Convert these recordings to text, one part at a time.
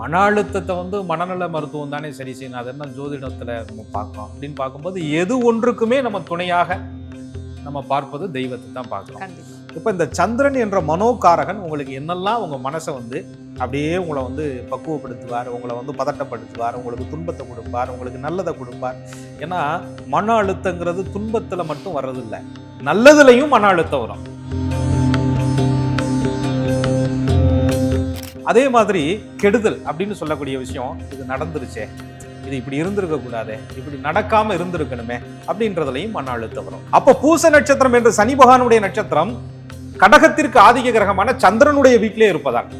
மன அழுத்தத்தை வந்து மனநல மருத்துவம் தானே சரி செய்யணும். அது என்ன ஜோதிடத்துல நம்ம பார்க்கணும் அப்படின்னு பார்க்கும்போது எது ஒன்றுக்குமே நம்ம துணையாக நம்ம பார்ப்பது தெய்வத்தை தான் கண்டிப்பா. இப்போ இந்த சந்திரன் என்ற மனோகாரகன் உங்களுக்கு என்னெல்லாம் உங்க மனசை வந்து அப்படியே உங்களை வந்து பக்குவப்படுத்துவார் உங்களை வந்து பதட்டப்படுத்துவார் உங்களுக்கு துன்பத்தை கொடுப்பார் உங்களுக்கு நல்லதை கொடுப்பார். ஏன்னா மன அழுத்தங்கிறது துன்பத்துல மட்டும் வர்றதில்ல. நல்லதுலையும் மன அழுத்தம் வரும். அதே மாதிரி கெடுதல் அப்படின்னு சொல்லக்கூடிய விஷயம் இது நடந்துருச்சே. இது இப்படி இருந்திருக்க கூடாது இப்படி நடக்காம இருந்திருக்கணுமே அப்படின்றதுலையும் மன அழுத்தம் வரும். அப்ப பூச நட்சத்திரம் என்ற சனி பகவானுடைய நட்சத்திரம் கடகத்திற்கு ஆதிக்க கிரகமான சந்திரனுடைய வீட்டிலே இருப்பதால்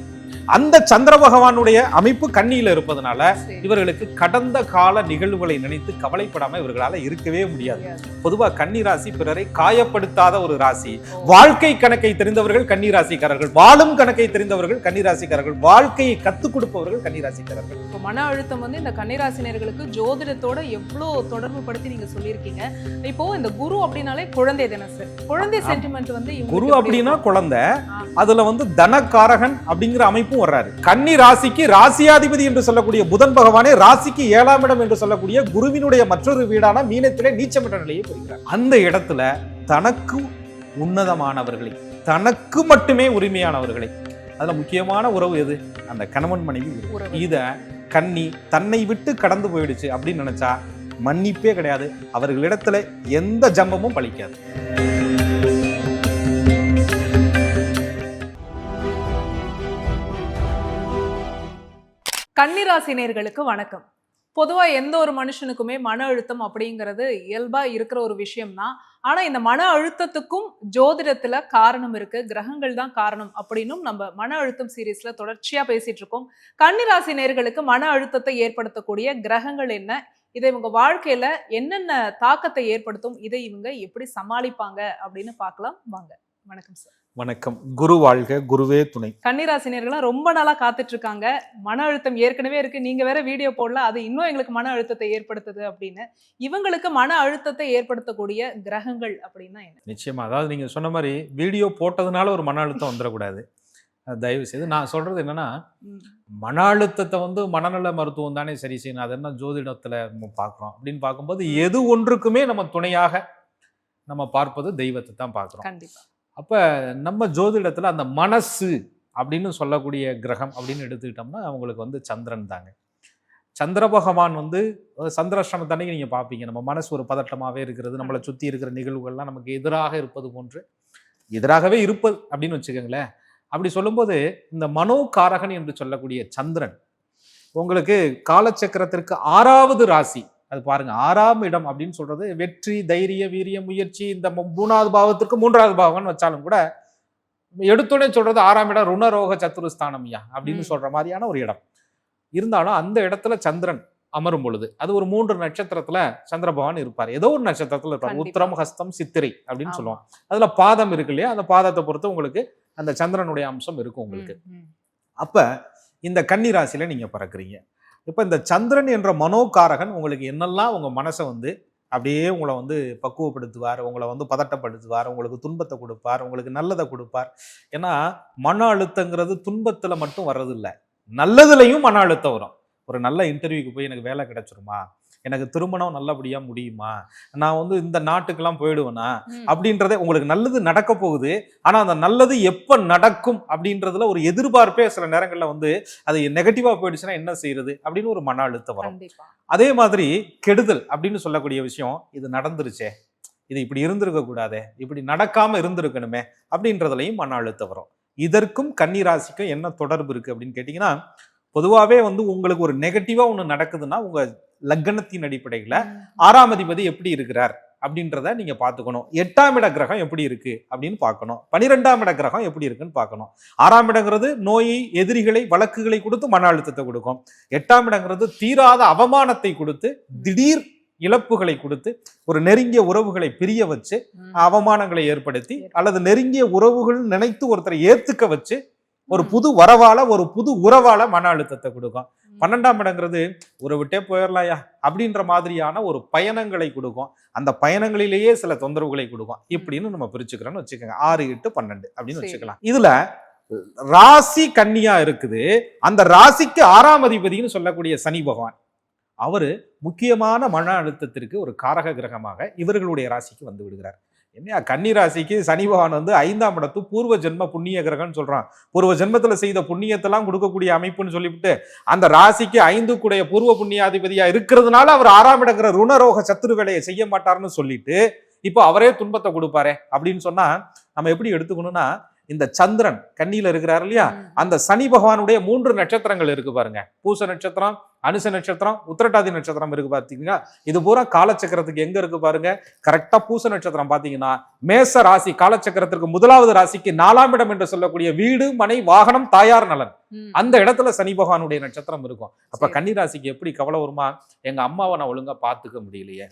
அந்த சந்திர பகவானுடைய அமைப்பு கண்ணியில இருப்பதனால. இவர்களுக்கு கடந்த கால நிகழ்வுகளை நினைத்து கவலைப்படாம இவர்களால இருக்கவே முடியாது. பொதுவா கன்னி ராசி பிறரை காயப்படுத்தாத ஒரு ராசி. வாழ்க்கை கணக்கை தெரிந்தவர்கள் கன்னிராசிக்காரர்கள் வாழும் கணக்கை தெரிந்தவர்கள் கன்னிராசிக்காரர்கள் வாழ்க்கையை கத்துக் கொடுப்பவர்கள் கன்னிராசிக்காரர்கள் இப்போ மன அழுத்தம் வந்து இந்த கன்னிராசினியர்களுக்கு ஜோதிடத்தோட எவ்வளோ தொடர்பு படுத்தி நீங்க சொல்லியிருக்கீங்க. இப்போ இந்த குரு அப்படின்னாலே குழந்தை தானே சார் குழந்தை சென்டிமெண்ட் வந்து குரு அப்படின்னா? குழந்தை. அதுல வந்து தனக்காரகன் அப்படிங்கிற அமைப்பும் வர்றாரு. கன்னி ராசிக்கு ராசியாதிபதி என்று சொல்லக்கூடிய புதன் பகவானே ராசிக்கு ஏழாம் இடம் என்று சொல்லக்கூடிய குருவினுடைய மற்றொரு வீடான மீனத்திலே நீச்சமிட்ட நிலையை பெறுகிறார் அந்த இடத்துல தனக்கு உன்னதமானவர்களை தனக்கு மட்டுமே உரிமையானவர்களை அதுல முக்கியமான உறவு எது? அந்த கணவன் மனைவி. இத கன்னி தன்னை விட்டு கடந்து போயிடுச்சு அப்படின்னு நினைச்சா மன்னிப்பே கிடையாது. அவர்களிடத்துல எந்த ஜம்பமும் பலிக்காது கன்னிராசினியர்களுக்கு வணக்கம். பொதுவாக எந்த ஒரு மனுஷனுக்குமே மன அழுத்தம் அப்படிங்கிறது இயல்பாக இருக்கிற ஒரு விஷயம் தான் இந்த மன அழுத்தத்துக்கும் ஜோதிடத்தில் காரணம் இருக்குது கிரகங்கள் தான் காரணம் அப்படின்னும் நம்ம மன அழுத்தம் சீரீஸில் தொடர்ச்சியாக பேசிகிட்டு இருக்கோம் கன்னிராசி நேர்களுக்கு மன அழுத்தத்தை ஏற்படுத்தக்கூடிய கிரகங்கள் என்ன? இதை இவங்க வாழ்க்கையில் என்னென்ன தாக்கத்தை ஏற்படுத்தும்? இதை இவங்க எப்படி சமாளிப்பாங்க? அப்படின்னு பார்க்கலாம். வாங்க. வணக்கம் சார். வணக்கம். குரு வாழ்க குருவே துணை. கன்னிராசினியர்கள்லாம் ரொம்ப நாளா காத்துட்டு இருக்காங்க மன அழுத்தம் ஏற்கனவே இருக்கு. நீங்க வேற வீடியோ போடல அது இன்னும் எங்களுக்கு மன அழுத்தத்தை ஏற்படுத்துது அப்படின்னு. இவங்களுக்கு மன அழுத்தத்தை ஏற்படுத்தக்கூடிய கிரகங்கள் அப்படின்னா என்ன? நிச்சயமா. அதாவது நீங்க சொன்ன மாதிரி வீடியோ போட்டதுனால ஒரு மன அழுத்தம் வந்துடக்கூடாது. தயவு செய்து நான் சொல்றது என்னன்னா மன அழுத்தத்தை வந்து மனநல மருத்துவம் தானே சரி செய்யணும். அது என்ன ஜோதிடத்துல பார்க்குறோம். அப்படின்னு பார்க்கும்போது எது ஒன்றுக்குமே நம்ம துணையாக நம்ம பார்ப்பது தெய்வத்தை தான் பார்க்குறோம். கண்டிப்பா. அப்ப நம்ம ஜோதிடத்துல அந்த மனசு அப்படின்னு சொல்லக்கூடிய கிரகம் அப்படின்னு எடுத்துக்கிட்டோம்னா அவங்களுக்கு வந்து சந்திரன் தாங்க. சந்திர பகவான் வந்து அஹ் சந்திராஷ்டமத்தன்னைக்கு நீங்க பார்ப்பீங்க நம்ம மனசு ஒரு பதட்டமாவே இருக்கிறது நம்மளை சுத்தி இருக்கிற நிகழ்வுகள்லாம் நமக்கு எதிராக இருப்பது போன்று எதிராகவே இருப்பது அப்படின்னு வச்சுக்கோங்களேன். அப்படி சொல்லும்போது இந்த மனோகாரகன் என்று சொல்லக்கூடிய சந்திரன் உங்களுக்கு காலச்சக்கரத்திற்கு ஆறாவது ராசி அது பாருங்க ஆறாம் இடம் அப்படின்னு சொல்றது வெற்றி தைரிய வீரிய முயற்சி இந்த மூணாவது பாவத்திற்கு மூன்றாவது பாவம்னு வச்சாலும் கூட எடுத்தோடனே சொல்றது ஆறாம் இடம் ருணரோக சத்துருஸ்தானம் ஐயா அப்படின்னு. சொல்ற மாதிரியான ஒரு இடம் இருந்தாலும் அந்த இடத்துல சந்திரன் அமரும் பொழுது அது ஒரு மூன்று நட்சத்திரத்துல சந்திர பகவான் இருப்பார் ஏதோ ஒரு நட்சத்திரத்துல இருப்பார். உத்திரம் ஹஸ்தம் சித்திரை அப்படின்னு ஆமா. சொல்லுவோம் அதுல பாதம் இருக்கு இல்லையா அந்த பாதத்தை பொறுத்து உங்களுக்கு அந்த சந்திரனுடைய அம்சம் இருக்கும் உங்களுக்கு. அப்ப இந்த கன்னி ராசியில நீங்க பிறக்குறீங்க இப்போ இந்த சந்திரன் என்ற மனோகாரகன் உங்களுக்கு என்னெல்லாம் உங்கள் மனசை வந்து அப்படியே உங்களை வந்து பக்குவப்படுத்துவார் உங்களை வந்து பதட்டப்படுத்துவார் உங்களுக்கு துன்பத்தை கொடுப்பார் உங்களுக்கு நல்லதை கொடுப்பார். ஏன்னா மன அழுத்தங்கிறது துன்பத்தில் மட்டும் வர்றதில்லை. நல்லதுலையும் மன அழுத்தம் வரும். ஒரு நல்ல இன்டர்வியூக்கு போய் எனக்கு வேலை கிடைச்சிருமா? எனக்கு திருமணம் நல்லபடியா முடியுமா? நான் வந்து இந்த நாட்டுக்கெல்லாம் போயிடுவேனா. அப்படின்றதே உங்களுக்கு நல்லது நடக்க போகுது. ஆனா அந்த நல்லது எப்ப நடக்கும் அப்படின்றதுல ஒரு எதிர்பார்ப்பே சில நேரங்கள்ல வந்து அது நெகட்டிவா போயிடுச்சுன்னா என்ன செய்யறது அப்படின்னு ஒரு மன அழுத்தம் வரும். அதே மாதிரி கெடுதல் அப்படின்னு சொல்லக்கூடிய விஷயம் இது நடந்துருச்சே. இது இப்படி இருந்திருக்க கூடாதே. இப்படி நடக்காம இருந்திருக்கணுமே அப்படின்றதுலையும் மன அழுத்தம் வரும். இதற்கும் கன்னிராசிக்கும் என்ன தொடர்பு இருக்கு அப்படின்னு கேட்டீங்கன்னா பொதுவாகவே வந்து உங்களுக்கு ஒரு நெகட்டிவா ஒன்று நடக்குதுன்னா உங்க லக்னத்தின் அடிப்படையில. ஆறாம் அதிபதி எப்படி இருக்கிறார் அப்படின்றத நீங்க பார்த்துக்கணும் எட்டாம் இட கிரகம் எப்படி இருக்கு அப்படின்னு பார்க்கணும் பனிரெண்டாம் இட கிரகம் எப்படி இருக்குன்னு பார்க்கணும் ஆறாம் இடங்கிறது நோயை எதிரிகளை வழக்குகளை கொடுத்து மன அழுத்தத்தை கொடுக்கும் எட்டாம் இடங்கிறது தீராத அவமானத்தை கொடுத்து திடீர் இழப்புகளை கொடுத்து ஒரு நெருங்கிய உறவுகளை பிரிய வச்சு. அவமானங்களை ஏற்படுத்தி அல்லது நெருங்கிய உறவுகள் நினைத்து ஒருத்தரை ஏத்துக்க வச்சு ஒரு. புது வரவால ஒரு புது உறவால மன அழுத்தத்தை கொடுக்கும். பன்னெண்டாம் இடங்கிறது ஒரு விட்டே போயிடலாயா அப்படின்ற மாதிரியான ஒரு பயணங்களை கொடுக்கும். அந்த பயணங்களிலேயே சில தொந்தரவுகளை கொடுக்கும். இப்படின்னு நம்ம பிரிச்சுக்கிறோம்னு வச்சுக்கோங்க. ஆறு எட்டு பன்னெண்டு அப்படின்னு. வச்சுக்கலாம். இதுல ராசி கன்னியா இருக்குது. அந்த ராசிக்கு ஆறாம் அதிபதினு சொல்லக்கூடிய சனி பகவான். அவரு முக்கியமான மன அழுத்தத்திற்கு ஒரு காரக கிரகமாக இவர்களுடைய ராசிக்கு வந்து விடுகிறார். என்னையா? கன்னிராசிக்கு சனி பகவான் வந்து ஐந்தாம் இடத்து பூர்வ ஜென்ம புண்ணிய கிரகம்னு சொல்கிறான் பூர்வ ஜென்மத்தில் செய்த புண்ணியத்தெல்லாம் கொடுக்கக்கூடிய அமைப்புன்னு சொல்லிவிட்டு அந்த ராசிக்கு ஐந்து கூடைய பூர்வ புண்ணியாதிபதியாக இருக்கிறதுனால அவர் ஆறாம் இடங்கிற ருணரோக சத்துரு வேலையை செய்ய மாட்டார்னு சொல்லிட்டு இப்போ அவரே துன்பத்தை கொடுப்பாரே அப்படின்னு சொன்னால் நம்ம எப்படி எடுத்துக்கணும்னா இந்த சந்திரன் கன்னியில இருக்கிறார் இல்லையா. அந்த சனி பகவானுடைய மூன்று நட்சத்திரங்கள் இருக்கு பாருங்க. பூச நட்சத்திரம் அனுச நட்சத்திரம் உத்திரட்டாதி நட்சத்திரம் இருக்கு பாத்தீங்கன்னா இது பூரா காலச்சக்கரத்துக்கு எங்க இருக்கு பாருங்க? கரெக்டா பூச நட்சத்திரம் பாத்தீங்கன்னா மேச ராசி காலச்சக்கரத்திற்கு முதலாவது ராசிக்கு நாலாம் இடம் என்று சொல்லக்கூடிய வீடு மனை வாகனம் தாயார் நலன். அந்த இடத்துல சனி பகவானுடைய நட்சத்திரம் இருக்கும். அப்ப. கன்னி ராசிக்கு எப்படி கவலை வருமா? எங்க அம்மாவை நான் ஒழுங்கா பாத்துக்க முடியலையே.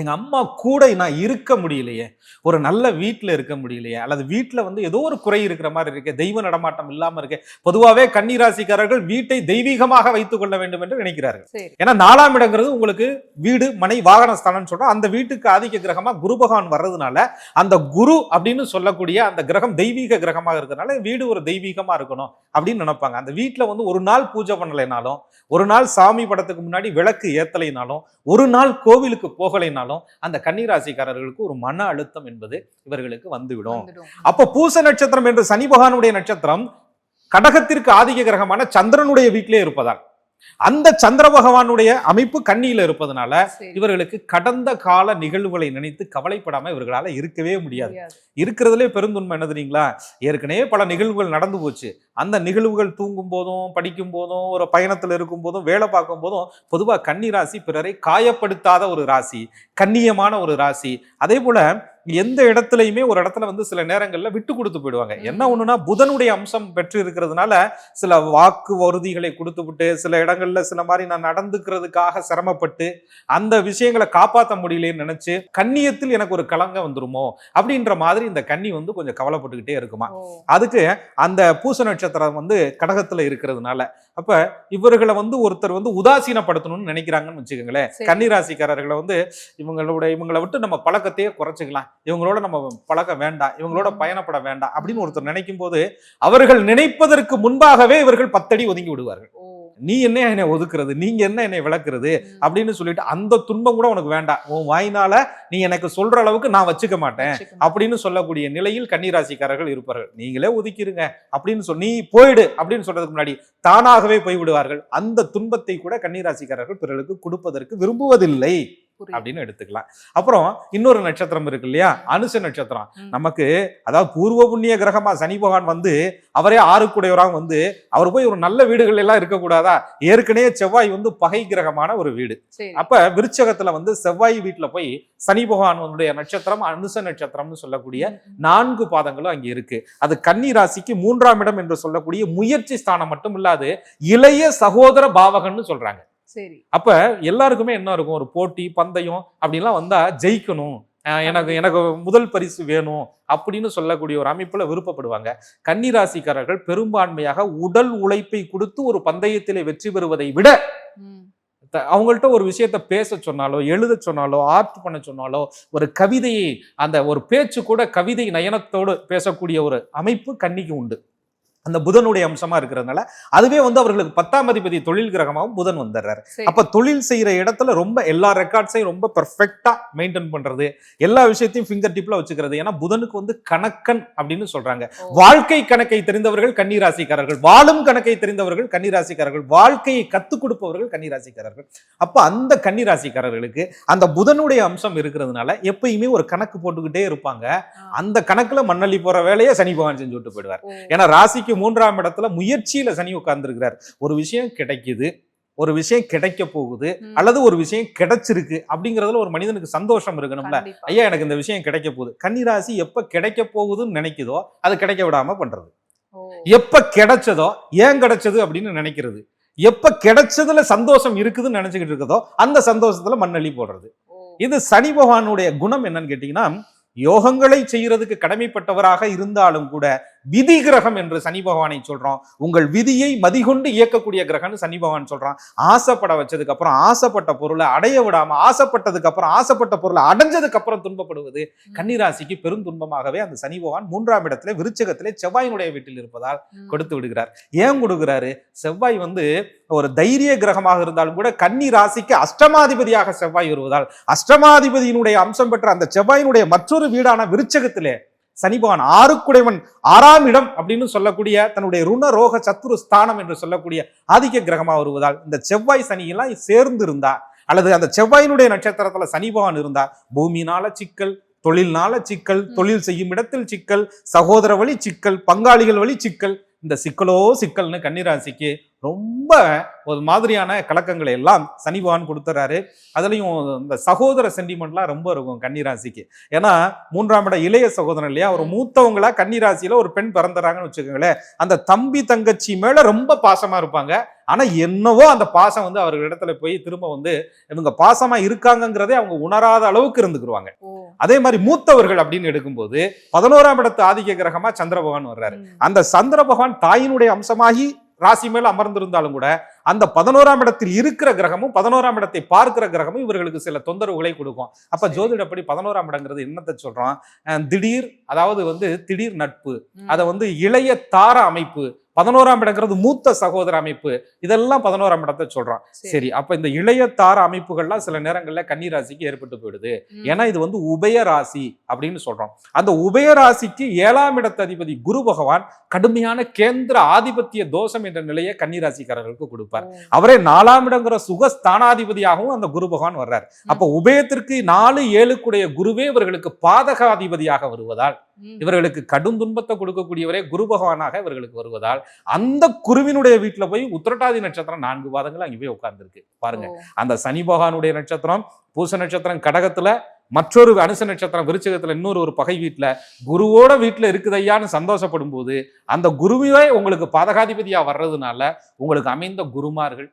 எங்க அம்மா கூட நான் இருக்க முடியலையே. ஒரு நல்ல வீட்ல இருக்க முடியலையே. அல்லது வீட்ல வந்து ஏதோ ஒரு குறை இருக்கிற மாதிரி இருக்கு. தெய்வ நடமாட்டம் இல்லாம இருக்கு. பொதுவாவே கன்னி ராசிக்காரர்கள் வீட்டை தெய்வீகமாக வைத்துக் கொள்ள வேண்டும் என்று நினைக்கிறார்கள். ஏன்னா நாலாம் இடங்கிறது உங்களுக்கு வீடு மனை வாகன ஸ்தானம்னு சொல்றோம். அந்த வீட்டுக்கு ஆதிக்க கிரகமா குரு பகவான் வர்றதுனால அந்த குரு அப்படின்னு சொல்லக்கூடிய அந்த கிரகம் தெய்வீக கிரகமாக இருக்கிறதுனால வீடு ஒரு தெய்வீகமா இருக்கணும் அப்படின்னு நினைப்பாங்க. அந்த வீட்டுல வந்து ஒரு நாள் பூஜை பண்ணலைனாலும் ஒரு நாள் சாமி படத்துக்கு முன்னாடி விளக்கு ஏத்தலைனாலும் ஒரு நாள் கோவிலுக்கு போகலைனாலும் அந்த கன்னிராசிக்காரர்களுக்கு ஒரு மன அழுத்தம் என்பது இவர்களுக்கு வந்துவிடும். அப்ப பூச நட்சத்திரம் என்று சனி பகவானுடைய நட்சத்திரம் கடகத்திற்கு ஆதிக்க கிரகமான சந்திரனுடைய வீட்டிலே இருப்பதால் அந்த சந்திர பகவானுடைய அமைப்பு கண்ணியில இருப்பதனால. இவர்களுக்கு கடந்த கால நிகழ்வுகளை நினைத்து கவலைப்படாம இவர்களால இருக்கவே முடியாது. இருக்கிறதுலே பெருந்துண்மை என்ன தெரியுங்களா ஏற்கனவே பல நிகழ்வுகள் நடந்து போச்சு அந்த நிகழ்வுகள் தூங்கும் போதும் படிக்கும் போதும் ஒரு பயணத்துல இருக்கும் போதும் வேலை பார்க்கும் போதும் பொதுவா கன்னி ராசி பிறரை காயப்படுத்தாத ஒரு ராசி கண்ணியமான ஒரு ராசி அதே போல எந்த இடத்துலயுமே ஒரு இடத்துல வந்து சில நேரங்கள்ல விட்டு கொடுத்து போயிடுவாங்க. என்ன ஒண்ணுன்னா புதனுடைய அம்சம் பெற்று இருக்கிறதுனால சில வாக்கு உறுதிகளை கொடுத்து விட்டு சில இடங்கள்ல சில மாதிரி நான் நடந்துக்கிறதுக்காக சிரமப்பட்டு அந்த விஷயங்களை காப்பாற்ற முடியலன்னு நினைச்சு கண்ணியத்தில் எனக்கு ஒரு கலங்கம் வந்துருமோ? அப்படின்ற மாதிரி இந்த கன்னி வந்து கொஞ்சம் கவலைப்பட்டுக்கிட்டே இருக்குமா. அதுக்கு அந்த பூச நட்சத்திரம் வந்து கடகத்துல இருக்கிறதுனால அப்ப இவர்களை வந்து ஒருத்தர் வந்து உதாசீனப்படுத்தணும்னு நினைக்கிறாங்கன்னு வச்சுக்கோங்களேன். கன்னிராசிக்காரர்களை வந்து இவங்களோட இவங்களை விட்டு நம்ம பழக்கத்தையே குறைச்சிக்கலாம். இவங்களோட நம்ம பழக்க வேண்டாம் இவங்களோட. பயணப்பட வேண்டாம் அப்படின்னு ஒருத்தர் நினைக்கும் போது அவர்கள் நினைப்பதற்கு முன்பாகவே இவர்கள் பத்தடி ஒதுங்கி விடுவார்கள். நீ என்ன என்னை ஒதுக்குறது நீங்க என்ன என்னை விளக்குறது. அப்படின்னு சொல்லிட்டு அந்த துன்பம் கூட உனக்கு வேண்டாம் உன் வாயினால நீ எனக்கு சொல்ற அளவுக்கு நான் வச்சுக்க மாட்டேன். அப்படின்னு சொல்லக்கூடிய நிலையில் கன்னிராசிக்காரர்கள் இருப்பார்கள் நீங்களே ஒதுக்கிருங்க அப்படின்னு சொல்லி நீ போயிடு அப்படின்னு சொல்றதுக்கு முன்னாடி தானாகவே போய் விடுவார்கள் அந்த துன்பத்தை கூட கன்னிராசிக்காரர்கள் பிறருக்கு கொடுப்பதற்கு விரும்புவதில்லை. அப்படின்னு எடுத்துக்கலாம். அப்புறம் இன்னொரு நட்சத்திரம் இருக்கு இல்லையா? அனுச நட்சத்திரம். நமக்கு அதாவது பூர்வ புண்ணிய கிரகமா சனி பகவான் வந்து அவரே ஆறுக்குடையவராக வந்து அவர் போய் ஒரு நல்ல வீடுகள் எல்லாம் இருக்கக்கூடாதா? ஏற்கனவே செவ்வாய் வந்து பகை கிரகமான ஒரு வீடு. அப்ப விருச்சகத்துல வந்து செவ்வாய் வீட்டுல போய் சனி பகவானுடைய நட்சத்திரம் அனுச நட்சத்திரம்னு சொல்லக்கூடிய. நான்கு பாதங்களும் அங்கே இருக்கு. அது கன்னி ராசிக்கு மூன்றாம் இடம் என்று சொல்லக்கூடிய முயற்சி ஸ்தானம் மட்டும் இல்லாது இளைய சகோதர பாவகன்னு சொல்றாங்க. சரி. அப்ப எல்லாருக்குமே என்ன இருக்கும்? ஒரு போட்டி பந்தயம் அப்படின்லாம் வந்தா ஜெயிக்கணும். எனக்கு எனக்கு முதல் பரிசு வேணும் அப்படின்னு சொல்லக்கூடிய ஒரு அமைப்புல விருப்பப்படுவாங்க. கன்னிராசிக்காரர்கள் பெரும்பான்மையாக உடல் உழைப்பை கொடுத்து ஒரு பந்தயத்திலே வெற்றி பெறுவதை விட அவங்கள்ட்ட ஒரு விஷயத்த பேச சொன்னாலோ எழுத சொன்னாலோ ஆர்ட் பண்ண சொன்னாலோ ஒரு கவிதையை அந்த ஒரு பேச்சு கூட கவிதை நயனத்தோடு பேசக்கூடிய ஒரு அமைப்பு கன்னிக்கு உண்டு. அந்த புதனுடைய அம்சமா இருக்கிறதுனால அதுவே வந்து அவர்களுக்கு பத்தாம் அதிபதி தொழில் கிரகமாகவும் புதன் வந்துடுறாரு. அப்ப தொழில் செய்யற இடத்துல ரொம்ப எல்லா ரெக்கார்ட்ஸையும் ரொம்ப பெர்ஃபெக்டா மெயின்டைன் பண்றது எல்லா விஷயத்தையும் ஃபிங்கர் டிப்ல வச்சுக்கிறது. ஏன்னா புதனுக்கு வந்து கணக்கன் அப்படின்னு சொல்றாங்க. வாழ்க்கை கணக்கை தெரிந்தவர்கள் கன்னிராசிக்காரர்கள் வாழும் கணக்கை தெரிந்தவர்கள் கன்னிராசிக்காரர்கள் வாழ்க்கையை கத்துக் கொடுப்பவர்கள் கன்னிராசிக்காரர்கள். அப்ப அந்த கன்னிராசிக்காரர்களுக்கு அந்த புதனுடைய அம்சம் இருக்கிறதுனால எப்பயுமே ஒரு கணக்கு போட்டுக்கிட்டே இருப்பாங்க. அந்த கணக்குல மண்ணள்ளி போற வேலையை சனி பகவான் செஞ்சு விட்டு போயிடுவார். ஏன்னா ராசிக்கு மூன்றாம் இடத்துல முயற்சியில சனி உட்கார்ந்துருக்கிறார் ஒரு விஷயம் கிடைக்குது ஒரு விஷயம் கிடைக்க போகுது. அல்லது ஒரு விஷயம் கிடைச்சிருக்கு அப்படிங்கறதுல ஒரு மனிதனுக்கு சந்தோஷம் இருக்கணும்ல. ஐயா எனக்கு இந்த விஷயம் கிடைக்க போகுது கன்னிராசி எப்ப கிடைக்க போகுதுன்னு நினைக்குதோ அது கிடைக்க விடாம பண்றது. எப்ப கிடைச்சதோ ஏன் கிடைச்சது அப்படின்னு நினைக்கிறது எப்ப கிடைச்சதுல சந்தோஷம் இருக்குதுன்னு நினைச்சுக்கிட்டு இருக்கதோ அந்த சந்தோஷத்துல மண்ணள்ளி போடுறது. இது சனி பகவானுடைய குணம் என்னன்னு கேட்டீங்கன்னா யோகங்களை செய்யறதுக்கு கடமைப்பட்டவராக இருந்தாலும் கூட விதி கிரகம் என்று சனி பகவானை சொல்றோம். உங்கள் விதியை மதிகொண்டு இயக்கக்கூடிய கிரகம்னு சனி பகவான் சொல்றான். ஆசைப்பட வச்சதுக்கு அப்புறம் ஆசைப்பட்ட பொருளை அடைய விடாம ஆசைப்பட்டதுக்கு அப்புறம் ஆசைப்பட்ட பொருளை அடைஞ்சதுக்கு அப்புறம் துன்பப்படுவது. கன்னிராசிக்கு பெரும் துன்பமாகவே அந்த சனி பகவான் மூன்றாம் இடத்திலே விருச்சகத்திலே செவ்வாயினுடைய வீட்டில் இருப்பதால். கொடுத்து விடுகிறார். ஏன் கொடுக்கிறாரு? செவ்வாய் வந்து ஒரு தைரிய கிரகமாக இருந்தாலும் கூட கன்னி ராசிக்கு அஷ்டமாதிபதியாக செவ்வாய் வருவதால் அஷ்டமாதிபதியினுடைய அம்சம் பெற்ற அந்த செவ்வாயினுடைய மற்றொரு வீடான விருச்சகத்திலே சனி பகவான் ஆறுக்குடைவன் ஆறாம் இடம் அப்படின்னு சொல்லக்கூடிய தன்னுடைய ருண ரோக சத்துரு ஸ்தானம் என்று சொல்லக்கூடிய ஆதிக்க கிரகமாக வருவதால் இந்த செவ்வாய் சனியெல்லாம் சேர்ந்து இருந்தா அல்லது அந்த செவ்வாயினுடைய நட்சத்திரத்துல சனி பகவான் இருந்தா பூமியினால சிக்கல் தொழில்னால சிக்கல் தொழில் செய்யும் இடத்தில் சிக்கல் சகோதர வழி சிக்கல் பங்காளிகள் வழி சிக்கல் இந்த சிக்கலோ சிக்கல்னு கன்னிராசிக்கு ரொம்ப ஒரு மாதிரியான கலக்கங்களை எல்லாம் சனி பகவான் கொடுத்துறாரு. அதுலேயும் இந்த சகோதர சென்டிமெண்ட்லாம் ரொம்ப இருக்கும் கன்னிராசிக்கு. ஏன்னா மூன்றாம் இட இளைய சகோதரன் இல்லையா? ஒரு மூத்தவங்களா கன்னிராசியில் ஒரு பெண் பிறந்துறாங்கன்னு வச்சுக்கோங்களேன். அந்த தம்பி தங்கச்சி மேலே ரொம்ப பாசமாக இருப்பாங்க. ஆனால் என்னவோ அந்த பாசம் வந்து அவர்கள் இடத்துல போய் திரும்ப வந்து இவங்க பாசமாக இருக்காங்கங்கிறதே அவங்க உணராத அளவுக்கு இருந்துக்குருவாங்க. ஓ. அதே மாதிரி மூத்தவர்கள் அப்படின்னு எடுக்கும்போது பதினோராம் இடத்து ஆதிக்க கிரகமா சந்திர பகவான் வர்றாரு. அந்த சந்திர பகவான் தாயினுடைய அம்சமாகி ராசி மேல அமர்ந்திருந்தாலும் கூட அந்த பதினோராம் இடத்தில் இருக்கிற கிரகமும் பதினோராம் இடத்தை பார்க்கிற கிரகமும் இவர்களுக்கு சில தொந்தரவுகளை கொடுக்கும் அப்ப. ஜோதிடப்படி பதினோராம் இடங்கிறது என்னத்தை சொல்றோம் திடீர் அதாவது வந்து திடீர் நட்பு. அதை வந்து இளைய தார அமைப்பு பதினோராம் இடங்கிறது மூத்த சகோதர அமைப்பு. இதெல்லாம் பதினோராம் இடத்தை சொல்றான். சரி. அப்ப இந்த இளைய தார அமைப்புகள்லாம் சில நேரங்கள்ல கன்னிராசிக்கு ஏற்பட்டு போயிடுது. ஏன்னா இது வந்து உபய ராசி அப்படின்னு சொல்றோம். அந்த உபய ராசிக்கு ஏழாம் இடத்து அதிபதி குரு பகவான் கடுமையான கேந்திர ஆதிபத்திய தோஷம் என்ற நிலையை கன்னிராசிக்காரர்களுக்கு கொடுப்பார். அவரே நாலாம் இடங்கிற சுகஸ்தானாதிபதியாகவும் அந்த குரு பகவான் வர்றார். அப்ப உபயத்திற்கு நாலு ஏழுக்குடைய குருவே இவர்களுக்கு பாதகாதிபதியாக வருவதால். இவர்களுக்கு கடும் துன்பத்தை கொடுக்கக்கூடியவரே குரு பகவானாக இவர்களுக்கு வருவதால் அந்த குருவினுடைய வீட்டுல போய் உத்திரட்டாதி நட்சத்திரம் நான்கு பாதங்கள் அங்கே போய் உட்கார்ந்துருக்கு பாருங்க. அந்த சனி பகவானுடைய நட்சத்திரம் பூச நட்சத்திரம் கடகத்துல மற்றொரு அனுச நட்சத்திரம் விருச்சகத்துல இன்னொரு ஒரு பகை வீட்டுல குருவோட வீட்டுல இருக்குதையான்னு சந்தோஷப்படும் போது அந்த குருவே உங்களுக்கு பாதகாதிபதியா வர்றதுனால உங்களுக்கு அமைந்த குருமார்கள்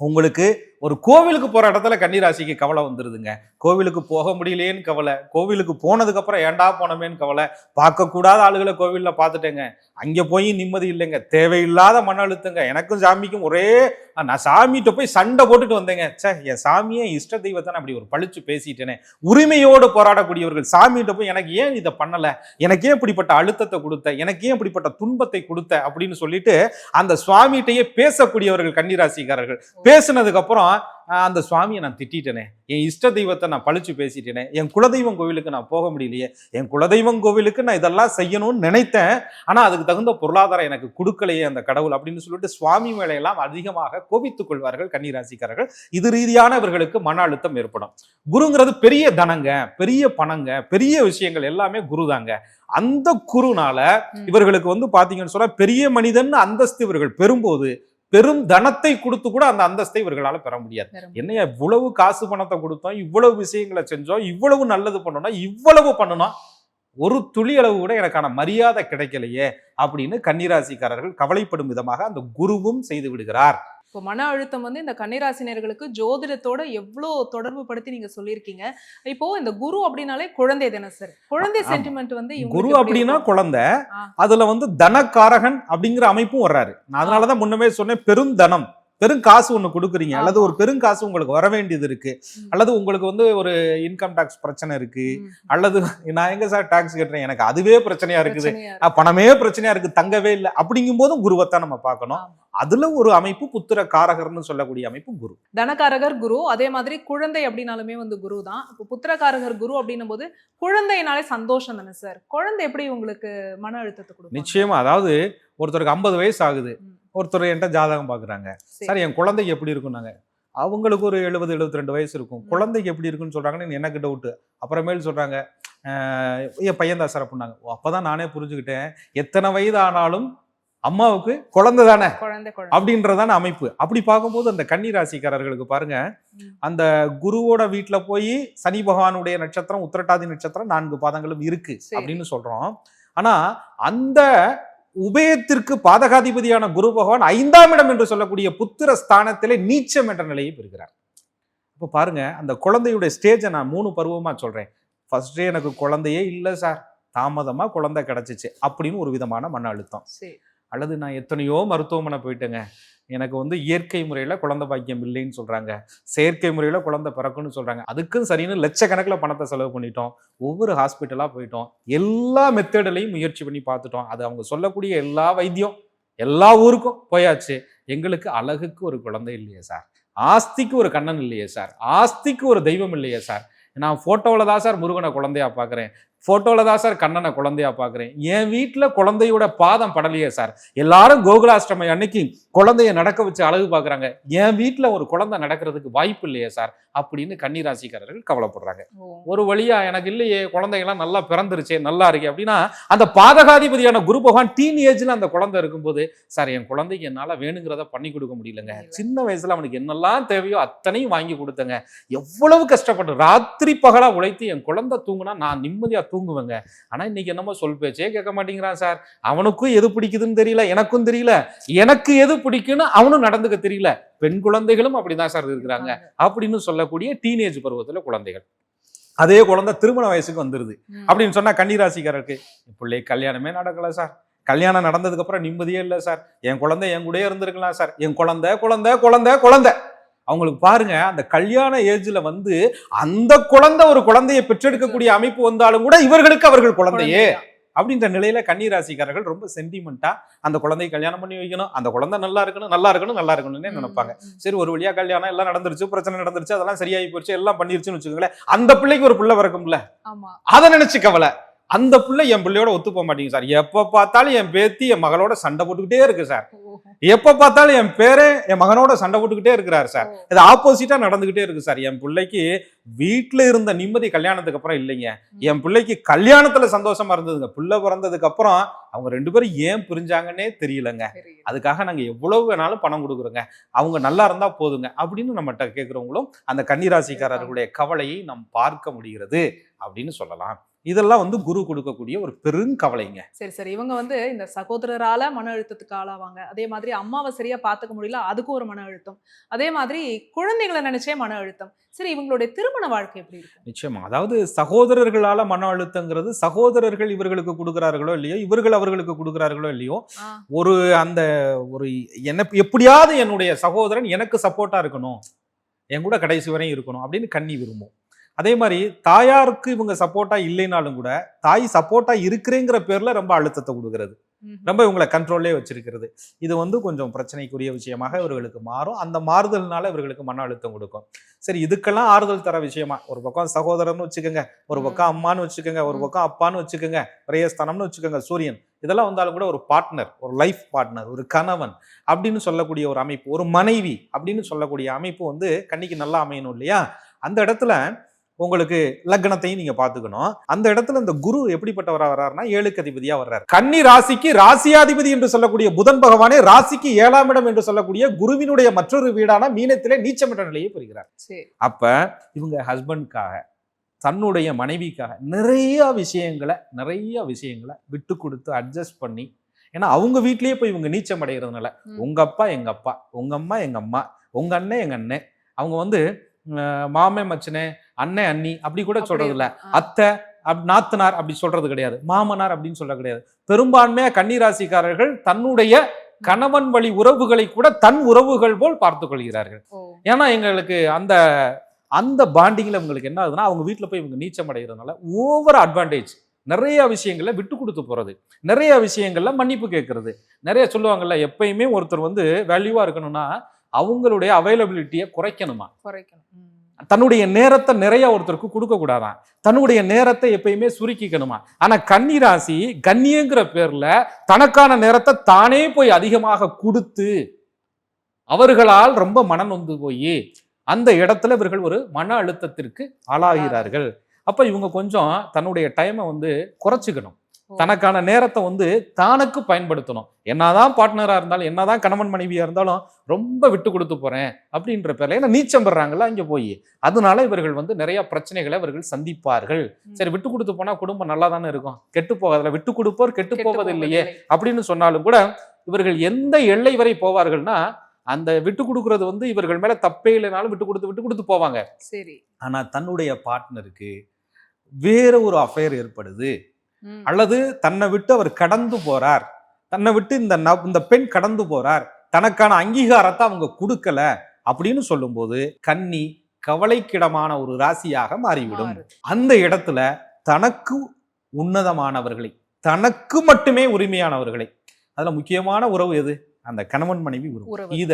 உங்களுக்கு ஒரு கோவிலுக்கு போற இடத்துல கன்னிராசிக்கு கவலை வந்துருதுங்க. கோவிலுக்கு போக முடியலையேன்னு கவலை. கோவிலுக்கு போனதுக்கு அப்புறம் ஏன்டா போனமேன்னு கவலை. பார்க்க கூடாத ஆளுகளை கோவிலில் பார்த்துட்டேங்க. அங்க போய் நிம்மதி இல்லைங்க. தேவையில்லாத மன அழுத்தங்க. எனக்கும் சாமிக்கும் ஒரே நான் சாமிகிட்ட போய் சண்டை போட்டுட்டு வந்தேங்க. ச்சே என் சாமியே இஷ்ட தெய்வத்தை அப்படி ஒரு பழிச்சு பேசிட்டேனே. உரிமையோடு போராடக்கூடியவர்கள் சாமிகிட்ட போய் எனக்கு ஏன் இதை பண்ணல? எனக்கு ஏன் இப்படிப்பட்ட அழுத்தத்தை கொடுத்த? எனக்கு ஏன் இப்படிப்பட்ட துன்பத்தை கொடுத்த? அப்படின்னு சொல்லிட்டு அந்த சுவாமிகிட்டையே பேசக்கூடியவர்கள் கன்னிராசிக்காரர்கள். பேசுனதுக்கு அப்புறம் அந்த சுவாமியை நான் திட்டிட்டேனே. என் இஷ்ட தெய்வத்தை நான் பழிச்சு பேசிட்டேனே. என் குலதெய்வம் கோவிலுக்கு நான் போக முடியலையே. என் குலதெய்வம் கோவிலுக்கு நான் இதெல்லாம் செய்யணும்னு நினைத்தேன். ஆனா அதுக்கு தகுந்த பொருளாதாரம் எனக்கு கொடுக்கலையே அந்த கடவுள் அப்படின்னு சொல்லிட்டு சுவாமி மேலையெல்லாம் அதிகமாக கோபித்துக் கொள்வார்கள் கன்னிராசிக்காரர்கள். இது ரீதியான இவர்களுக்கு மன அழுத்தம் ஏற்படும். குருங்கிறது பெரிய தனங்க பெரிய பணங்க பெரிய விஷயங்கள் எல்லாமே குருதாங்க. அந்த குருனால. இவர்களுக்கு வந்து பாத்தீங்கன்னு சொன்னா பெரிய மனிதன் அந்தஸ்து இவர்கள் பெறும்போது பெரும் தனத்தை கொடுத்து கூட அந்த அந்தஸ்தை இவர்களால பெற முடியாது. என்னையா இவ்வளவு காசு பணத்தை கொடுத்தோம் இவ்வளவு விஷயங்களை செஞ்சோம் இவ்வளவு நல்லது பண்ணணும் இவ்வளவு பண்ணணும் ஒரு துளி அளவு கூட எனக்கான மரியாதை கிடைக்கலையே அப்படின்னு கன்னிராசிக்காரர்கள் கவலைப்படும் விதமாக அந்த குருவும் செய்து விடுகிறார் இப்போ மன அழுத்தம் வந்து இந்த கன்னிராசினியர்களுக்கு ஜோதிடத்தோட எவ்வளோ தொடர்பு படுத்தி நீங்க சொல்லியிருக்கீங்க. இப்போ இந்த குரு அப்படின்னாலே குழந்தை தானே சார் குழந்தை. சென்டிமெண்ட் வந்து குரு அப்படின்னா? குழந்தை. அதுல வந்து தனக்காரகன் அப்படிங்கிற அமைப்பும் வர்றாரு. நான் அதனாலதான் முன்னமே சொன்னேன் பெருந்தனம் பெருங்காசு ஒண்ணு கொடுக்குறீங்க. அல்லது ஒரு பெருங்காசு உங்களுக்கு வர வேண்டியது இருக்கு. அல்லது உங்களுக்கு வந்து ஒரு இன்கம் டாக்ஸ் பிரச்சனை இருக்கு. அல்லது நான் எங்க சார் டாக்ஸ் கட்டுறேன்? எனக்கு அதுவே பிரச்சனையா இருக்குது. பணமே பிரச்சனையா இருக்கு. தங்கவே இல்லை. அப்படிங்கும் போதும் குருவைத்தான் நம்ம பார்க்கணும். அதுல ஒரு அமைப்பு புத்திர காரகர்னு சொல்லக்கூடிய அமைப்பு குரு. தனகாரகர் குரு அதே மாதிரி குழந்தை அப்படின்னாலுமே வந்து குரு தான் இப்போ புத்திரகாரகர் குரு அப்படின்னும் போது குழந்தைனாலே சந்தோஷம் தானே சார்? குழந்தை எப்படி உங்களுக்கு மன அழுத்தத்தை கொடுக்கும்? நிச்சயமா. அதாவது ஒருத்தருக்கு ஐம்பது வயசு ஆகுது. ஒருத்தர் என்கிட்ட ஜாதகம் பாக்குறாங்க. சார். என் குழந்தைக்கு எப்படி இருக்கும்னாங்க அவங்களுக்கு ஒரு எழுபது எழுபத்தி ரெண்டு வயசு இருக்கும். குழந்தைக்கு எப்படி இருக்குன்னு சொல்றாங்கன்னு எனக்கு டவுட்டு அப்புறமேல் சொல்றாங்க "அஹ், என் பையன் தான் சார் அப்படின்னாங்க. ஓ, அப்பதான் நானே புரிஞ்சுக்கிட்டேன். எத்தனை வயது ஆனாலும் அம்மாவுக்கு குழந்தை தானே? அப்படின்றதான அமைப்பு. அப்படி பார்க்கும்போது அந்த கன்னி ராசிக்காரர்களுக்கு பாருங்க. அந்த குருவோட வீட்டுல போய் சனி பகவானுடைய நட்சத்திரம் உத்திரட்டாதி நட்சத்திரம் நான்கு பாதங்களும் இருக்கு. அப்படின்னு சொல்றோம். ஆனா அந்த உபயத்திற்கு பாதகாதிபதியான குரு பகவான் ஐந்தாம் இடம் என்று சொல்லக்கூடிய புத்திர ஸ்தானத்திலே நீச்சம் என்ற நிலையை பெறுகிறார். இப்போ பாருங்க அந்த குழந்தையுடைய ஸ்டேஜை நான் மூணு பருவமா சொல்றேன். ஃபர்ஸ்டே எனக்கு குழந்தையே இல்லை சார் தாமதமா குழந்தை கிடைச்சிச்சு அப்படின்னு ஒரு விதமான மன அழுத்தம். அல்லது நான் எத்தனையோ மருத்துவமனை போயிட்டேங்க. எனக்கு வந்து இயற்கை முறையில் குழந்தை பாக்கியம் இல்லைன்னு சொல்கிறாங்க செயற்கை முறையில் குழந்தை பிறக்குன்னு சொல்கிறாங்க அதுக்கும் சரின்னு லட்சக்கணக்கில் பணத்தை செலவு பண்ணிட்டோம். ஒவ்வொரு ஹாஸ்பிட்டலாக போயிட்டோம். எல்லா மெத்தேடலையும் முயற்சி பண்ணி பார்த்துட்டோம். அது அவங்க சொல்லக்கூடிய எல்லா வைத்தியம் எல்லா ஊருக்கும் போயாச்சு. எங்களுக்கு அழகுக்கு ஒரு குழந்தை இல்லையே சார். ஆஸ்திக்கு ஒரு கண்ணன் இல்லையே சார். ஆஸ்திக்கு ஒரு தெய்வம் இல்லையே சார். நான் ஃபோட்டோவில் தான் சார் முருகனை குழந்தையா பார்க்குறேன். ஃபோட்டோவில் தான் சார் கண்ணனை குழந்தையா பார்க்குறேன் என் வீட்டில் குழந்தையோட பாதம் படலையே சார். எல்லாரும் கோகுலாஷ்டமி அன்னைக்கு குழந்தைய நடக்க வச்சு அழகு பார்க்குறாங்க என் வீட்டில் ஒரு குழந்தை நடக்கிறதுக்கு வாய்ப்பு இல்லையே சார். அப்படின்னு கன்னிராசிக்காரர்கள் கவலைப்படுறாங்க. ஒரு வழியா எனக்கு இல்லையே குழந்தைகள்லாம் நல்லா பிறந்துருச்சே நல்லா இருக்கே அப்படின்னா அந்த பாதகாதிபதியான குரு பகவான் டீன் ஏஜ்ல அந்த குழந்தை இருக்கும்போது சார் என் குழந்தைக்கு என்னால வேணுங்கிறத பண்ணி கொடுக்க முடியலங்க. சின்ன வயசுல அவனுக்கு என்னெல்லாம் தேவையோ அத்தனையும் வாங்கி கொடுத்தங்க. எவ்வளவு கஷ்டப்பட்டு ராத்திரி பகலா உழைத்து என் குழந்தை தூங்குனா நான் நிம்மதியா தூங்குவேங்க. ஆனா இன்னைக்கு என்னமோ சொல் பேச்சே கேட்க மாட்டேங்கிறான் சார். அவனுக்கும் எது பிடிக்குதுன்னு தெரியல எனக்கும் தெரியல. எனக்கு எது பிடிக்குன்னு அவனும் நடந்துக்க தெரியல. பெண் குழந்தைகளும் அப்படிதான் சார் இருக்கிறாங்க. அப்படின்னு சொல்லக்கூடிய டீனேஜ் பருவத்துல குழந்தைகள். அதே குழந்தை திருமண வயசுக்கு வந்துருது. அப்படின்னு சொன்னா கன்னிராசிக்காரருக்கு பிள்ளை கல்யாணமே நடக்கல சார். கல்யாணம் நடந்ததுக்கு அப்புறம் நிம்மதியே இல்லை சார். என் குழந்தை என் கூடயே இருந்திருக்கலாம் சார். என் குழந்தை குழந்தை குழந்தை குழந்தை. அவங்களுக்கு பாருங்க அந்த கல்யாண ஏஜ்ல வந்து அந்த குழந்தை ஒரு குழந்தையை பெற்றெடுக்கக்கூடிய அமைப்பு வந்தாலும் கூட இவர்களுக்கு அவர்கள் குழந்தையே. அப்படின்ற நிலையில கன்னிராசிக்காரர்கள் ரொம்ப சென்டிமெண்டா அந்த குழந்தையை கல்யாணம் பண்ணி வைக்கணும் அந்த குழந்தை நல்லா இருக்கணும் நல்லா இருக்கணும் நல்லா இருக்கணும்னு நினைப்பாங்க. சரி ஒரு வழியா கல்யாணம் எல்லாம் நடந்துருச்சு பிரச்சனை நடந்துருச்சு அதெல்லாம் சரியாகி போச்சு எல்லாம் பண்ணிருச்சுன்னு வச்சுக்கோங்களேன். அந்த பிள்ளைக்கு ஒரு பிள்ளை பிறக்கும்ல. அதை நினைச்சு கவலை. அந்த பிள்ளை என் பிள்ளையோட ஒத்து போக மாட்டேங்குது சார். எப்ப பார்த்தாலும் என் பேத்தி என் மகளோட சண்டை போட்டுக்கிட்டே இருக்கு சார். எப்ப பார்த்தாலும் என் பேரே என் மகனோட சண்டை போட்டுக்கிட்டே இருக்கிறாரு சார். இது ஆப்போசிட்டா நடந்துகிட்டே இருக்கு சார். என் பிள்ளைக்கு வீட்டுல இருந்த நிம்மதி கல்யாணத்துக்கு அப்புறம் இல்லைங்க. என் பிள்ளைக்கு கல்யாணத்துல சந்தோஷமா இருந்ததுங்க. பிள்ளை பிறந்ததுக்கு அப்புறம் அவங்க ரெண்டு பேரும் ஏன் பிரிஞ்சாங்கன்னே தெரியலங்க. அதுக்காக நாங்க எவ்வளவு வேணாலும் பணம் கொடுக்குறோங்க. அவங்க நல்லா இருந்தா போதுங்க அப்படின்னு நம்மகிட்ட கேட்குறவங்களும் அந்த கன்னிராசிக்காரர்களுடைய கவலையை நாம் பார்க்க முடிகிறது அப்படின்னு சொல்லலாம். இதெல்லாம் வந்து குரு கொடுக்கக்கூடிய ஒரு பெருங்கவலைங்க சரி சரி. இவங்க வந்து இந்த சகோதரரால மன அழுத்தத்துக்கு ஆளாவாங்க. அதே மாதிரி அம்மாவை சரியா பாத்துக்க முடியல அதுக்கும் ஒரு மன அழுத்தம். அதே மாதிரி குழந்தைகளை நினைச்சே மன அழுத்தம். சரி இவங்களுடைய திருமண வாழ்க்கை எப்படி இருக்கும் நிச்சயமா. அதாவது சகோதரர்களால மன அழுத்தங்கிறது சகோதரர்கள் இவர்களுக்கு கொடுக்குறார்களோ இல்லையோ இவர்கள் அவர்களுக்கு கொடுக்குறார்களோ இல்லையோ ஒரு அந்த ஒரு என்ன எப்படியாவது என்னுடைய சகோதரன் எனக்கு சப்போர்ட்டா இருக்கணும். என் கூட கடைசி வரையும் இருக்கணும் அப்படின்னு கண்ணி விரும்பும். அதே மாதிரி தாயாருக்கு இவங்க சப்போர்ட்டா இல்லைனாலும் கூட தாய் சப்போர்ட்டா இருக்கிறேங்கிற பேர்ல ரொம்ப அழுத்தத்தை கொடுக்கறது. ரொம்ப இவங்களை கண்ட்ரோல்லே வச்சிருக்கிறது. இது வந்து கொஞ்சம் பிரச்சனைக்குரிய விஷயமாக இவர்களுக்கு மாறும். அந்த மாறுதல்னால இவர்களுக்கு மன அழுத்தம் கொடுக்கும். சரி இதுக்கெல்லாம் ஆறுதல் தர விஷயமா? ஒரு பக்கம் சகோதரன்னு வச்சுக்கோங்க ஒரு. பக்கம் அம்மான்னு வச்சுக்கோங்க ஒரு. பக்கம் அப்பான்னு வச்சுக்கோங்க பிரேயஸ்தானம்னு வச்சுக்கோங்க சூரியன். இதெல்லாம் வந்தாலும் கூட ஒரு பார்ட்னர் ஒரு லைஃப் பார்ட்னர் ஒரு கணவன் அப்படின்னு சொல்லக்கூடிய ஒரு அமைப்பு ஒரு மனைவி அப்படின்னு சொல்லக்கூடிய அமைப்பு வந்து கன்னிக்கு நல்லா அமையணும் இல்லையா? அந்த இடத்துல உங்களுக்கு லக்னத்தையும் நீங்க பாத்துக்கணும் அந்த இடத்துல இந்த குரு எப்படிப்பட்டவரா வர்றாருன்னா ஏழுக்கு அதிபதியா வர்றாரு. கன்னி ராசிக்கு ராசியாதிபதி என்று சொல்லக்கூடிய புதன் பகவானே ராசிக்கு ஏழாம் இடம் என்று சொல்லக்கூடிய குருவினுடைய மற்றொரு வீடான மீனத்திலே நீச்சமற்ற நிலையை பெறுகிறார். சரி. அப்ப இவங்க ஹஸ்பண்ட்காக தன்னுடைய மனைவிக்காக நிறைய விஷயங்களை நிறைய விஷயங்களை விட்டு கொடுத்து அட்ஜஸ்ட் பண்ணி ஏன்னா அவங்க வீட்லயே போய் இவங்க நீச்சம் அடைகிறதுனால. உங்க அப்பா எங்க அப்பா உங்க அம்மா எங்க அம்மா உங்க அண்ணன் எங்க அண்ணன் அவங்க வந்து மாமே மச்சனே அண்ணன் அண்ணி அப்படி கூட சொல்றது இல்ல அத்தை நாத்தனார் அப்படி சொல்றது கிடையாது. மாமனார் அப்படின்னு சொல்ல கிடையாது. பெரும்பான்மையா கன்னிராசிக்காரர்கள் தன்னுடைய கணவன் வழி உறவுகளை கூட தன் உறவுகள் போல் பார்த்துக் கொள்கிறார்கள். ஏன்னா எங்களுக்கு அந்த அந்த பாண்டிங்ல உங்களுக்கு என்ன ஆகுதுன்னா அவங்க வீட்டில் போய் இவங்க நீச்சம் அடைகிறதுனால ஓவர் அட்வான்டேஜ் நிறைய விஷயங்கள்ல விட்டு கொடுத்து போறது. நிறைய விஷயங்கள்ல மன்னிப்பு கேட்கறது. நிறைய சொல்லுவாங்கல்ல எப்பயுமே ஒருத்தர் வந்து வேல்யூவா இருக்கணும்னா அவங்களுடைய அவைலபிலிட்டியை குறைக்கணுமா? குறைக்கணும். தன்னுடைய நேரத்தை நிறைய ஒருத்தருக்கு கொடுக்க கூடாதான் தன்னுடைய நேரத்தை எப்பயுமே சுருக்கிக்கணுமா? ஆனா கன்னிராசி கண்ணியங்கிற பேர்ல தனக்கான நேரத்தை தானே போய் அதிகமாக கொடுத்து அவர்களால் ரொம்ப மனம் நொந்து போய் அந்த இடத்துல இவர்கள் ஒரு மன அழுத்தத்திற்கு ஆளாகிறார்கள். அப்ப இவங்க கொஞ்சம் தன்னுடைய டைமை வந்து குறைச்சிக்கணும். தனக்கான நேரத்தை வந்து தானுக்கு பயன்படுத்தணும். என்னதான் பார்ட்னரா இருந்தாலும் என்னதான் கணவன் மனைவியா இருந்தாலும் ரொம்ப விட்டு கொடுத்து போறேன் அப்படின்ற பேர்ல ஏன்னா நீச்சம் பெறாங்கல்ல அங்க போய். அதனால இவர்கள் வந்து நிறைய பிரச்சனைகளை இவர்கள் சந்திப்பார்கள். சரி விட்டு கொடுத்து போனா குடும்பம் நல்லா தானே இருக்கும்? கெட்டு போகாதுல விட்டு கொடுப்போர் கெட்டு போவதில்லையே போவதில்லை. அப்படின்னு சொன்னாலும் கூட இவர்கள் எந்த எல்லை வரை போவார்கள்னா அந்த விட்டு கொடுக்கறது வந்து இவர்கள் மேல தப்பே இல்லைனாலும் விட்டு கொடுத்து விட்டு கொடுத்து போவாங்க. சரி. ஆனா தன்னுடைய பார்ட்னருக்கு வேற ஒரு அஃபேர் ஏற்படுது. அல்லது தன்னை விட்டு அவர் கடந்து போறார். தன்னை விட்டு இந்த இந்த பெண் கடந்து போறார். தனக்கான அங்கீகாரத்தை அவங்க கொடுக்கல அப்படின்னு சொல்லும்போது கன்னி கவலைக்கிடமான ஒரு ராசியாக மாறிவிடும். அந்த இடத்துல தனக்கு உன்னதமானவர்களை தனக்கு மட்டுமே உரிமையானவர்களை அதுல முக்கியமான உறவு எது? அந்த கணவன் மனைவி உறவு. இத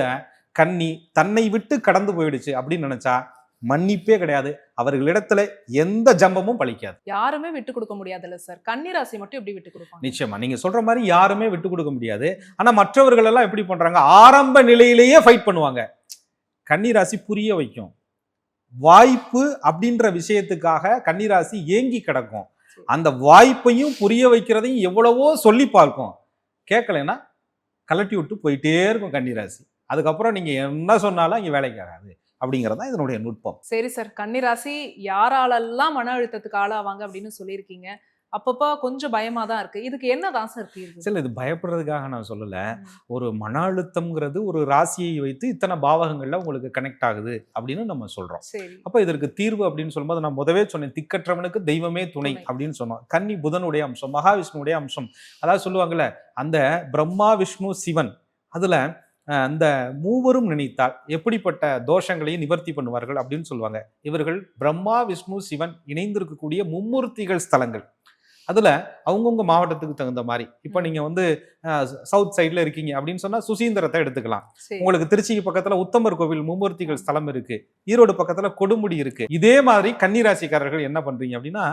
கன்னி தன்னை விட்டு கடந்து போயிடுச்சு அப்படின்னு நினைச்சா மன்னிப்பே கிடையாது. அவர்களிடத்துல எந்த ஜம்பமும் பலிக்காது யாருமே விட்டு கொடுக்க முடியாதுல்ல சார் கன்னிராசி மட்டும் எப்படி விட்டு கொடுப்பாங்க. நிச்சயமா. நீங்க சொல்ற மாதிரி யாருமே விட்டு கொடுக்க முடியாது. ஆனா மற்றவர்கள் எல்லாம் எப்படி பண்றாங்க? ஆரம்ப நிலையிலேயே ஃபைட் பண்ணுவாங்க. கன்னிராசி புரிய வைக்கும். வாய்ப்பு அப்படின்ற விஷயத்துக்காக கன்னிராசி ஏங்கி கிடக்கும். அந்த வாய்ப்பையும் புரிய வைக்கிறதையும் எவ்வளவோ சொல்லி பார்க்கும். கேட்கலைன்னா கலட்டி விட்டு போயிட்டே இருக்கும் கன்னிராசி. அதுக்கப்புறம் நீங்க என்ன சொன்னாலும் இங்க வேலைக்கு ஆகாது அப்படிங்கிறது தான் இதனுடைய நுட்பம். சரி சார். கன்னிராசி யாராலெல்லாம் மன அழுத்தத்துக்கு ஆளாவாங்க அப்படின்னு சொல்லியிருக்கீங்க. அப்பப்போ கொஞ்சம் பயமா தான் இருக்கு. இதுக்கு என்னதான் சார் தீர்வு? சில இது பயப்படுறதுக்காக நான் சொல்லல. ஒரு மன அழுத்தம்ங்கிறது ஒரு ராசியை வைத்து இத்தனை பாவகங்கள்ல உங்களுக்கு கனெக்ட் ஆகுது அப்படின்னு நம்ம சொல்றோம். சரி. அப்ப இதற்கு தீர்வு அப்படின்னு சொல்லும்போது நான் முதவே சொன்னேன் திக்கற்றவனுக்கு தெய்வமே துணை. அப்படின்னு சொன்னோம். கன்னி புதனுடைய அம்சம் மகாவிஷ்ணுவுடைய அம்சம். அதாவது சொல்லுவாங்கல்ல அந்த பிரம்மா விஷ்ணு சிவன். அதுல அந்த மூவரும் நினைத்தால் எப்படிப்பட்ட தோஷங்களையும் நிவர்த்தி பண்ணுவார்கள் அப்படின்னு சொல்லுவாங்க. இவர்கள் பிரம்மா விஷ்ணு சிவன் இணைந்திருக்கக்கூடிய மும்மூர்த்திகள் ஸ்தலங்கள். அதுல அவங்கவுங்க மாவட்டத்துக்கு தகுந்த மாதிரி. இப்போ ம். நீங்க வந்து சவுத் சைட்ல இருக்கீங்க அப்படின்னு சொன்னா சுசீந்திரத்தை எடுத்துக்கலாம். உங்களுக்கு திருச்சிக்கு பக்கத்துல உத்தமர் கோவில் மும்மூர்த்திகள் ஸ்தலம் இருக்கு. ஈரோடு பக்கத்துல கொடுமுடி இருக்கு. இதே மாதிரி கன்னிராசிக்காரர்கள் என்ன பண்றீங்க அப்படின்னா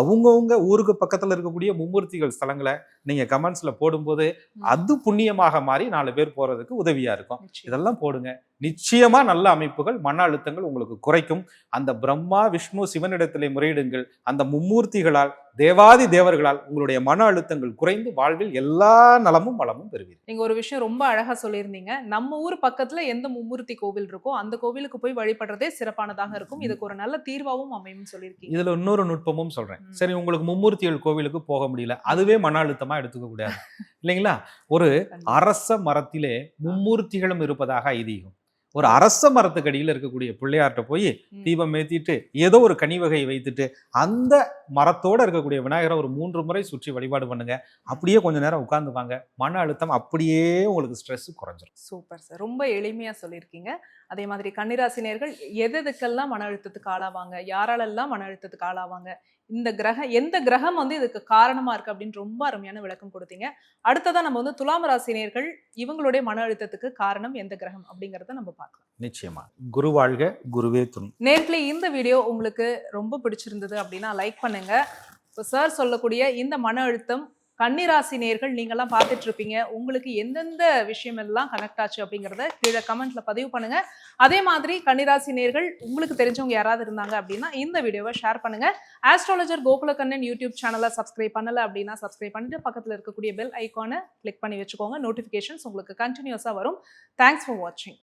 அவங்கவுங்க ஊருக்கு பக்கத்துல இருக்கக்கூடிய மும்மூர்த்திகள் ஸ்தலங்களை நீங்க கமெண்ட்ஸ்ல போடும்போது. அது புண்ணியமாக மாறி நாலு பேர் போறதுக்கு உதவியா இருக்கும். இதெல்லாம் போடுங்க. நிச்சயமா நல்ல அமைப்புகள் மன அழுத்தங்கள் உங்களுக்கு குறைக்கும். அந்த பிரம்மா விஷ்ணு சிவனிடத்திலே முறையிடுங்கள். அந்த மும்மூர்த்திகளால் தேவாதி தேவர்களால் உங்களுடைய மன அழுத்தங்கள் குறைந்து வாழ்வில் எல்லா நலமும் வளமும் பெறுவீர்கள். நீங்க ஒரு விஷயம் ரொம்ப அழகா சொல்லியிருந்தீங்க. நம்ம ஊர் பக்கத்துல எந்த மும்மூர்த்தி கோவில் இருக்கோ அந்த கோவிலுக்கு போய் வழிபடுறதே சிறப்பானதாக இருக்கும். இதுக்கு ஒரு நல்ல தீர்வாவும் அமையும் சொல்லியிருக்கீங்க. இதுல இன்னொரு நுட்பமும் சொல்றேன். சரி உங்களுக்கு மும்மூர்த்திகள் கோவிலுக்கு போக முடியல. அதுவே மன அழுத்தமா எடுத்துக்க கூடாது. இல்லைங்களா? ஒரு. அரச மரத்திலே மும்மூர்த்திகளும் இருப்பதாக ஐதீகம். ஒரு அரச மரத்துக்கு அடியில இருக்கக்கூடிய பிள்ளையார்ட்ட போய். தீபம் ஏத்திட்டு ஏதோ ஒரு கனி வகையை வைத்துட்டு அந்த மரத்தோட இருக்கக்கூடிய விநாயகரை ஒரு மூன்று முறை சுற்றி வழிபாடு பண்ணுங்க. அப்படியே கொஞ்ச நேரம் உட்கார்ந்துவாங்க மன அழுத்தம் அப்படியே உங்களுக்கு ஸ்ட்ரெஸ் குறைஞ்சிரும். Super sir. ரொம்ப எளிமையா சொல்லியிருக்கீங்க. அதே மாதிரி கன்னிராசினியர்கள் எது எதுக்கெல்லாம் மன அழுத்தத்துக்கு ஆளாவாங்க? யாராலெல்லாம் மன அழுத்தத்துக்கு ஆளாவாங்க? இந்த கிரக எந்த கிரகம் வந்து இதுக்கு காரணமா இருக்கு அப்படின்னு ரொம்ப அருமையான விளக்கம் கொடுத்தீங்க. அடுத்ததா நம்ம வந்து துலாம் ராசினியர்கள் இவங்களுடைய மன அழுத்தத்துக்கு காரணம் எந்த கிரகம் அப்படிங்கறத நம்ம பார்க்கலாம். நிச்சயமா. குரு வாழ்க குருவே துணை. நேர்களே இந்த வீடியோ உங்களுக்கு ரொம்ப பிடிச்சிருந்தது அப்படின்னா லைக் பண்ணுங்க. இப்போ சார் சொல்லக்கூடிய இந்த மன அழுத்தம் கன்னிராசி நேர்கள் நீங்கள்லாம் பார்த்துட்டு இருப்பீங்க உங்களுக்கு எந்தெந்த விஷயம் எல்லாம் கனெக்ட் ஆச்சு அப்படிங்கிறத கீழே கமெண்ட்ல பதிவு பண்ணுங்க. அதே மாதிரி கன்னிராசி நேர்கள் உங்களுக்கு தெரிஞ்சவங்க யாராவது இருந்தாங்க அப்படின்னா இந்த வீடியோவை ஷேர் பண்ணுங்க. ஆஸ்ட்ராலஜர் கோகுலக்கண்ணன் யூடியூப் சேனலை சப்ஸ்கிரைப் பண்ணல அப்படின்னா சப்ஸ்கிரைப் பண்ணிட்டு பக்கத்தில் இருக்கக்கூடிய பெல் ஐக்கானை கிளிக் பண்ணி வச்சுக்கோங்க. நோட்டிஃபிகேஷன்ஸ் உங்களுக்கு கண்டினியூஸாக வரும். தேங்க்ஸ் ஃபார் வாட்சிங்